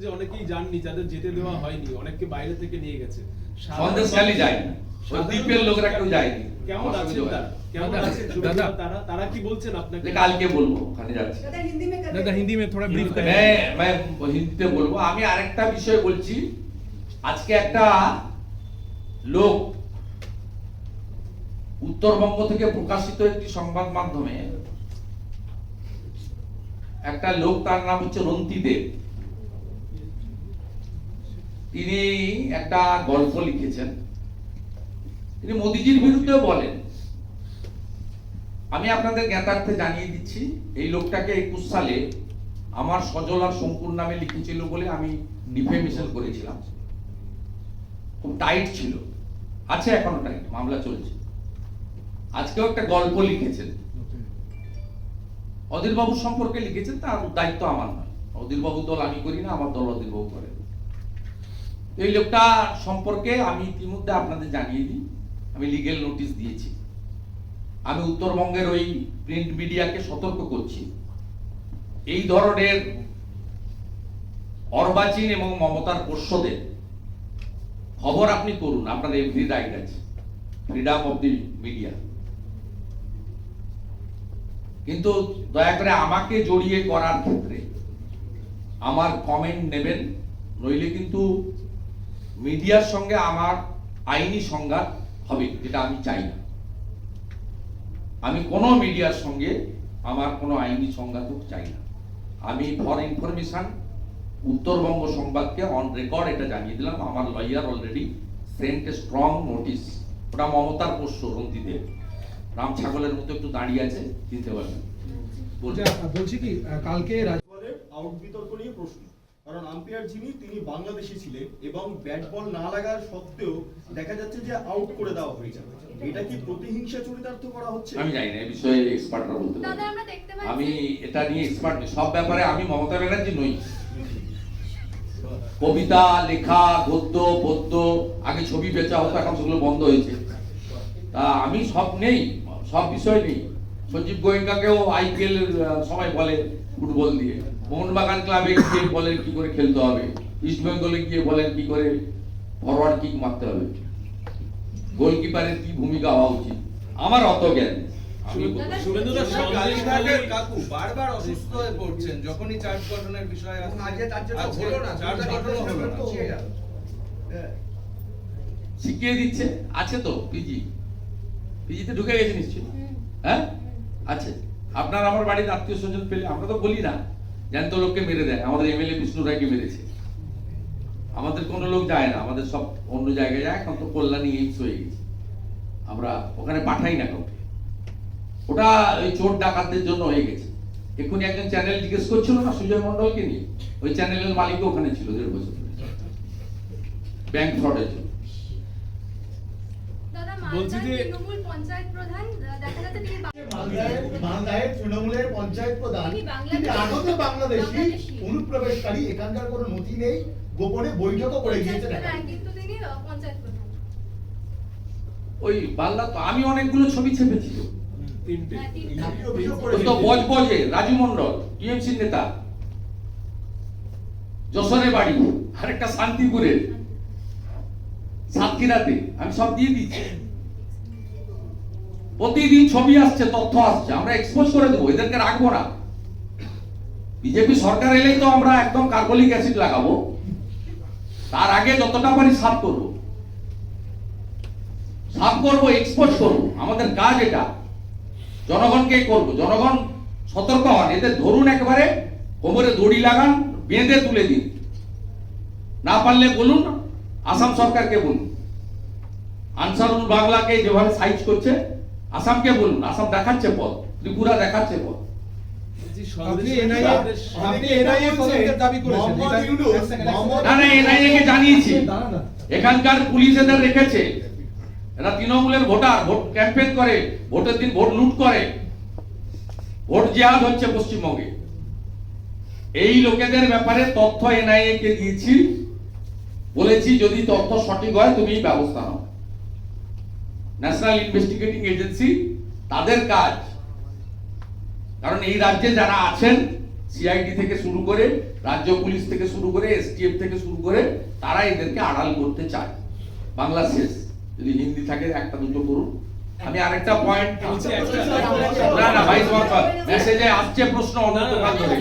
যে অনেকেই যাননি যাদের যেতে দেওয়া হয়নি বাইরে থেকে নিয়ে গেছে। দ্বীপের লোকরা কেউ যায়নি। কেমন হ্যাঁ, হ্যাঁ, আমি আরেকটা বিষয় বলছি। আজকে একটা লোক উত্তরবঙ্গ থেকে প্রকাশিত একটি সংবাদ মাধ্যমে একটা লোক তার নাম হচ্ছে রন্তি দেব। তিনি একটা গল্প লিখেছেন। তিনি মোদিজির বিরুদ্ধেও বলেন, আমি আপনাদের জ্ঞাতার্থে জানিয়ে দিচ্ছি, এই লোকটাকে একুশ সালে আমার সজল আর শঙ্কুর নামে লিখেছিল বলে আমি ডিফেমেশন করেছিলাম। খুব টাইট ছিল। আছে এখনও টাইট, মামলা চলছে। আজকেও একটা গল্প লিখেছেন। অধীর বাবু সম্পর্কে লিখেছেন, তার দায়িত্ব আমার নয়। অধীর বাবু দল আমি করি না, আমার দল অধীর বাবু করে। এই লোকটা সম্পর্কে আমি ইতিমধ্যে আপনাদের জানিয়ে দিই। আমি লিগেল নোটিশ দিয়েছি। আমি উত্তরবঙ্গের ওই প্রিন্ট মিডিয়াকে সতর্ক করছি। এই ধরনের অর্বাচীন এবং মমতার পোষ্যদের খবর আপনি করুন, আপনার এভরি রাইট আছে। ফ্রিডম অফ দি মিডিয়া কিন্তু দয়া করে আমাকে জড়িয়ে করার ক্ষেত্রে আমার কমেন্ট নেবেন, নইলে কিন্তু মিডিয়ার সঙ্গে আমার আইনি সংঘাত হবে যেটা আমি চাই না। আমি কোনো মিডিয়ার সঙ্গে আমার কোনো আইনি সংঘাত চাই না। আমি ফর ইনফরমেশন উত্তরবঙ্গ সংবাদকে অন রেকর্ড এটা জানিয়ে দিলাম। আমার lawyer already sent a strong notice ওটা মমতার পোষ্য রন্তিদেব রাম ছাগলের মতো একটু দাঁড়িয়ে আছে চিনতে পারবেন। আচ্ছা, বলছি কি কালকে রাজ- বলের আউট বিতর্ক নিয়ে প্রশ্ন। আম্পায়ার যিনি তিনি বাংলাদেশি ছিলেন এবং ব্যাট বল না লাগার সত্ত্বেও দেখা যাচ্ছে যে আউট করে দেওয়া হয়েছে এটা কি প্রতিহিংসা চরিতার্থ করা হচ্ছে? আমি জানি না এই বিষয়ে এক্সপার্টরা বলতে দাদা পারবে আমরা দেখতে পাচ্ছি। আমি এটা নিয়ে এক্সপার্ট সব ব্যাপারে আমি মমতা ব্যানার্জি নই। কবিতা লেখা গদ্য পদ্য আগে ছবি বেচা হতো এখন সেগুলো বন্ধ হয়েছে। তা আমি সব নেই সব বিষয় নেই। সঞ্জীব গোয়েঙ্কাকেও আইপিএল সবাই বলে ফুটবল দিয়ে। মোহনবাগান ক্লাবে গিয়ে বলেন কি করে খেলতে হবে। ইস্ট বেঙ্গলে গিয়ে বলেন কি করে ফরওয়ার্ড কিক মারতে হবে। গোলকিপারের কি ভূমিকা হওয়া উচিত? আমার অত জ্ঞান কাকু বারবার অসুস্থ হয়ে পড়ছেন যখনই চার্জ গঠনের বিষয় আসে আজকে তার জন্য আজকে হলো না চার্জ গঠনও হলো না। হ্যাঁ। শিখিয়ে দিচ্ছে? আছে তো পিজি পিজিতে ঢুকে গেছে নিশ্চয়ই? হ্যাঁ? আছে। আপনার আমার বাড়ির আত্মীয় স্বজন পেলে আমরা তো বলি না। জ্যান্ত লোককে মেরে দেয়, আমাদের এমএলএ বিষ্ণু রায়কে মেরেছে। আমাদের কোনো লোক যায় না, আমাদের সব অন্য জায়গায় যায়, এখন তো কল্যাণী এইমস হয়ে গেছে। আমরা ওখানে পাঠাই না কাউকে। ওটা ওই চোর ডাকাতদের জন্য হয়ে গেছে। এক্ষুনি একজন চ্যানেল জিজ্ঞেস করছিল না সুজয় মন্ডলকে নিয়ে? ওই চ্যানেলের মালিক ওখানে ছিল দেড় বছর ব্যাংক ফ্রডের জন্য। বলছি যে- তৃণমূল পঞ্চায়েত প্রধান দেখা যাচ্ছে তিনি বা- মালদায় মালদায় তৃণমূলের পঞ্চায়েত প্রধান তিনি আগত বাংলাদেশী। অনুপ্রবেশকারী এখানকার কোনো নথি নেই গোপনে বৈঠকও করে গিয়েছে দেখা কিন্তু তিনি পঞ্চায়েত প্রধান। ওই বাংলা তো আমি অনেকগুলো ছবি ছেপেছি তো। তিনটে। হ্যাঁ, তো বজ বজে রাজু মন্ডল টিএমসি নেতা যশোরে বাড়ি আরেকটা শান্তিপুরে সাতক্ষীরাতে আমি সব দিয়ে দিচ্ছি। প্রতিদিন ছবি আসছে, তথ্য আসছে, আমরা এক্সপোজ করে দেবো, এদেরকে রাখব না। বিজেপি সরকার এলেই তো আমরা একদম কার্বলিক অ্যাসিড লাগাবো। তার আগে যতটা পারি সাফ করব। সাফ করব এক্সপোজ করব। আমাদের কাজ এটা। জনগণকে করব। জনগণ সতর্ক হন। এদের ধরুন একবারে, কোমরে দড়ি লাগান, বেঁধে তুলে দিন। না পারলে বলুন, আসাম সরকারকে বলুন। আনসারুল বাংলাকে যেভাবে সাইজ করছে আসামকে বলুন আসাম দেখাচ্ছে পথ ত্রিপুরা দেখাচ্ছে পথ। এখানকার পুলিশ এদের রেখেছে। এরা তৃণমূলের ভোটার ভোট ক্যাম্পেইন করে ভোটের দিন ভোট লুট করে। ভোট জিহাদ হচ্ছে পশ্চিমবঙ্গে। এই লোকেদের ব্যাপারে তথ্য এনআইএ কে দিয়েছি। বলেছি যদি তথ্য সঠিক হয় তুমি ব্যবস্থা নাও। ন্যাশনাল ইনভেস্টিগেটিং এজেন্সি তাদের কাজ কারণ এই রাজ্যে যারা আছেন সিআইডি থেকে শুরু করে রাজ্য পুলিশ থেকে শুরু করে এসটিএফ থেকে শুরু করে তারা এদেরকে আড়াল করতে চায় বাংলা শেষ যদি হিন্দি থাকে একটা দুটো করুন আমি আরেকটা পয়েন্ট না না ভাই তোমার মেসেজে আসছে প্রশ্ন অনন্ত কাল ধরে